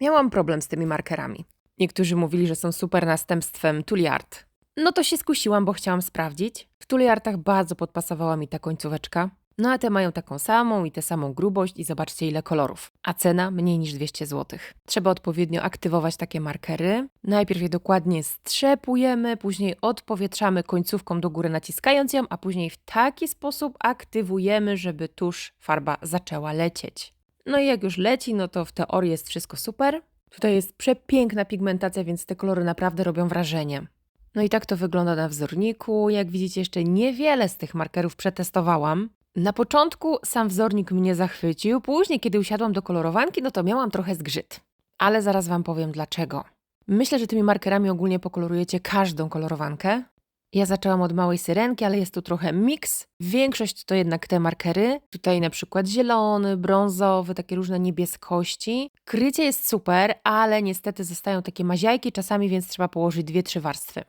Miałam problem z tymi markerami. Niektórzy mówili, że są super następstwem Tuliart. No to się skusiłam, bo chciałam sprawdzić. W Tuliartach bardzo podpasowała mi ta końcóweczka. No a te mają taką samą i tę samą grubość i zobaczcie ile kolorów. A cena mniej niż 200 zł. Trzeba odpowiednio aktywować takie markery. Najpierw je dokładnie strzepujemy, później odpowietrzamy końcówką do góry naciskając ją, a później w taki sposób aktywujemy, żeby tuż farba zaczęła lecieć. No i jak już leci, no to w teorii jest wszystko super. Tutaj jest przepiękna pigmentacja, więc te kolory naprawdę robią wrażenie. No i tak to wygląda na wzorniku. Jak widzicie, jeszcze niewiele z tych markerów przetestowałam. Na początku sam wzornik mnie zachwycił, później, kiedy usiadłam do kolorowanki, no to miałam trochę zgrzyt. Ale zaraz Wam powiem dlaczego. Myślę, że tymi markerami ogólnie pokolorujecie każdą kolorowankę. Ja zaczęłam od małej syrenki, ale jest tu trochę miks. Większość to jednak te markery. Tutaj na przykład zielony, brązowy, takie różne niebieskości. Krycie jest super, ale niestety zostają takie maziajki czasami, więc trzeba położyć dwie, trzy warstwy.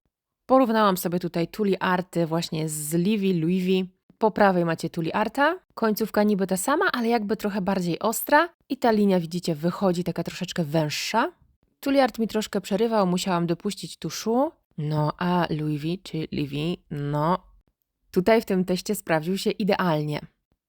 Porównałam sobie tutaj Tuli Arty właśnie z Livi, Louis Po prawej macie Tuli Arta, końcówka niby ta sama, ale jakby trochę bardziej ostra i ta linia widzicie wychodzi taka troszeczkę węższa. Tuli Art mi troszkę przerywał, musiałam dopuścić tuszu. No a Louis V czy Livy, no tutaj w tym teście sprawdził się idealnie.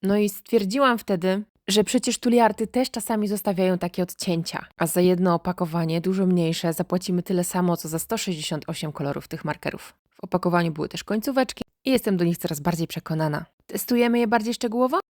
No i stwierdziłam wtedy, że przecież tuliarty też czasami zostawiają takie odcięcia, a za jedno opakowanie, dużo mniejsze, zapłacimy tyle samo, co za 168 kolorów tych markerów. W opakowaniu były też końcóweczki i jestem do nich coraz bardziej przekonana. Testujemy je bardziej szczegółowo?